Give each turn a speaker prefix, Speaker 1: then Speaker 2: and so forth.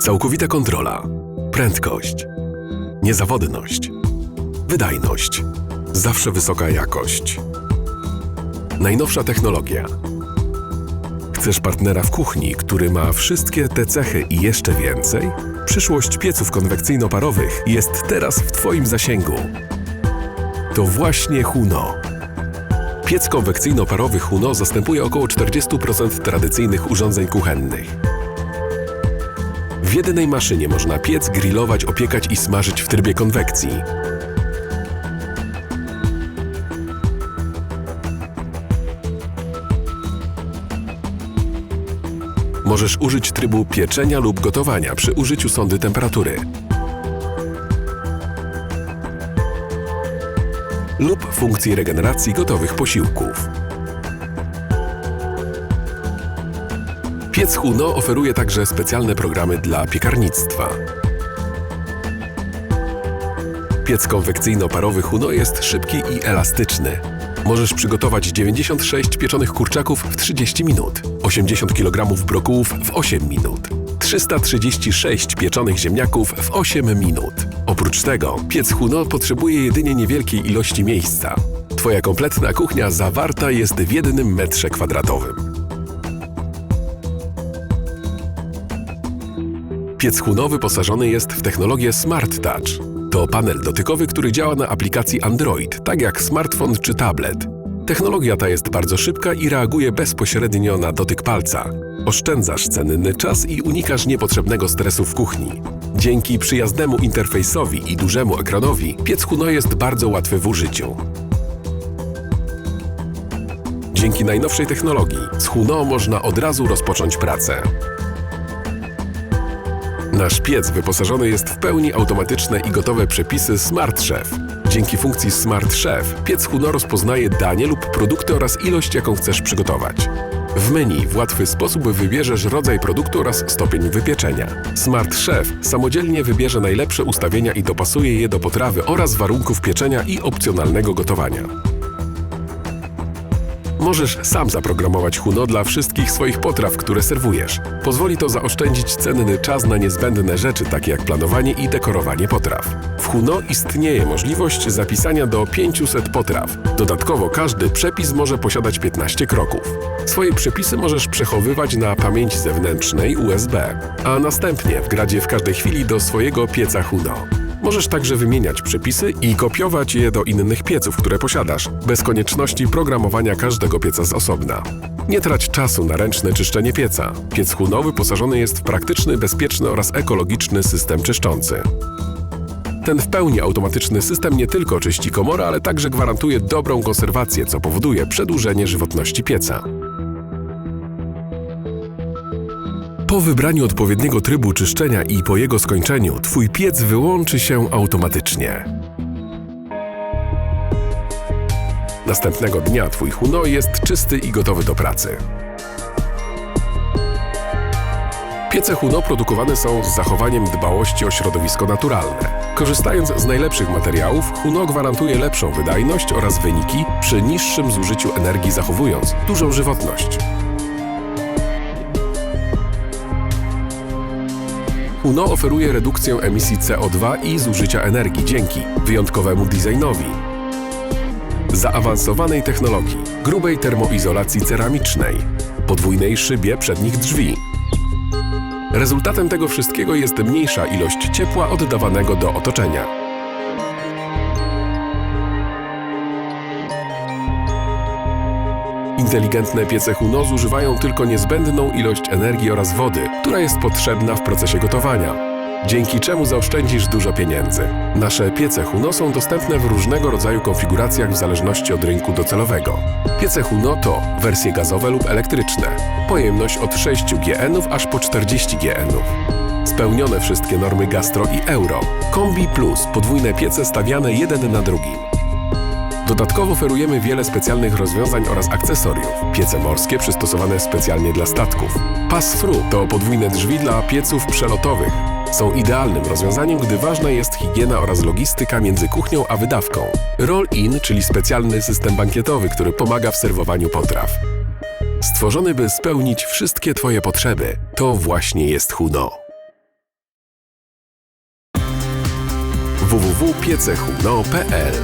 Speaker 1: Całkowita kontrola, prędkość, niezawodność, wydajność, zawsze wysoka jakość. Najnowsza technologia. Chcesz partnera w kuchni, który ma wszystkie te cechy i jeszcze więcej? Przyszłość pieców konwekcyjno-parowych jest teraz w Twoim zasięgu. To właśnie Huno. Piec konwekcyjno-parowy Huno zastępuje około 40% tradycyjnych urządzeń kuchennych. W jednej maszynie można piec, grillować, opiekać i smażyć w trybie konwekcji. Możesz użyć trybu pieczenia lub gotowania przy użyciu sondy temperatury. Lub funkcji regeneracji gotowych posiłków. Piec Huno oferuje także specjalne programy dla piekarnictwa. Piec konwekcyjno-parowy Huno jest szybki i elastyczny. Możesz przygotować 96 pieczonych kurczaków w 30 minut, 80 kg brokułów w 8 minut, 336 pieczonych ziemniaków w 8 minut. Oprócz tego, piec Huno potrzebuje jedynie niewielkiej ilości miejsca. Twoja kompletna kuchnia zawarta jest w jednym metrze kwadratowym. Piec Huno wyposażony jest w technologię Smart Touch. To panel dotykowy, który działa na aplikacji Android, tak jak smartfon czy tablet. Technologia ta jest bardzo szybka i reaguje bezpośrednio na dotyk palca. Oszczędzasz cenny czas i unikasz niepotrzebnego stresu w kuchni. Dzięki przyjaznemu interfejsowi i dużemu ekranowi, piec Huno jest bardzo łatwy w użyciu. Dzięki najnowszej technologii z Huno można od razu rozpocząć pracę. Nasz piec wyposażony jest w pełni automatyczne i gotowe przepisy Smart Chef. Dzięki funkcji Smart Chef piec Huno rozpoznaje danie lub produkty oraz ilość, jaką chcesz przygotować. W menu w łatwy sposób wybierzesz rodzaj produktu oraz stopień wypieczenia. Smart Chef samodzielnie wybierze najlepsze ustawienia i dopasuje je do potrawy oraz warunków pieczenia i opcjonalnego gotowania. Możesz sam zaprogramować Huno dla wszystkich swoich potraw, które serwujesz. Pozwoli to zaoszczędzić cenny czas na niezbędne rzeczy, takie jak planowanie i dekorowanie potraw. W Huno istnieje możliwość zapisania do 500 potraw. Dodatkowo każdy przepis może posiadać 15 kroków. Swoje przepisy możesz przechowywać na pamięci zewnętrznej USB, a następnie wgrać je w każdej chwili do swojego pieca Huno. Możesz także wymieniać przepisy i kopiować je do innych pieców, które posiadasz, bez konieczności programowania każdego pieca z osobna. Nie trać czasu na ręczne czyszczenie pieca. Piec Huno wyposażony jest w praktyczny, bezpieczny oraz ekologiczny system czyszczący. Ten w pełni automatyczny system nie tylko czyści komorę, ale także gwarantuje dobrą konserwację, co powoduje przedłużenie żywotności pieca. Po wybraniu odpowiedniego trybu czyszczenia i po jego skończeniu, Twój piec wyłączy się automatycznie. Następnego dnia Twój Huno jest czysty i gotowy do pracy. Piece Huno produkowane są z zachowaniem dbałości o środowisko naturalne. Korzystając z najlepszych materiałów, Huno gwarantuje lepszą wydajność oraz wyniki przy niższym zużyciu energii, zachowując dużą żywotność. Uno oferuje redukcję emisji CO2 i zużycia energii dzięki wyjątkowemu designowi, zaawansowanej technologii, grubej termoizolacji ceramicznej, podwójnej szybie przednich drzwi. Rezultatem tego wszystkiego jest mniejsza ilość ciepła oddawanego do otoczenia. Inteligentne piece Huno zużywają tylko niezbędną ilość energii oraz wody, która jest potrzebna w procesie gotowania, dzięki czemu zaoszczędzisz dużo pieniędzy. Nasze piece Huno są dostępne w różnego rodzaju konfiguracjach w zależności od rynku docelowego. Piece Huno to wersje gazowe lub elektryczne, pojemność od 6 GN aż po 40 GN. Spełnione wszystkie normy gastro i euro. Kombi Plus, podwójne piece stawiane jeden na drugim. Dodatkowo oferujemy wiele specjalnych rozwiązań oraz akcesoriów. Piece morskie przystosowane specjalnie dla statków. Pass Through to podwójne drzwi dla pieców przelotowych. Są idealnym rozwiązaniem, gdy ważna jest higiena oraz logistyka między kuchnią a wydawką. Roll-in, czyli specjalny system bankietowy, który pomaga w serwowaniu potraw. Stworzony, by spełnić wszystkie Twoje potrzeby. To właśnie jest Huno. www.piecehuno.pl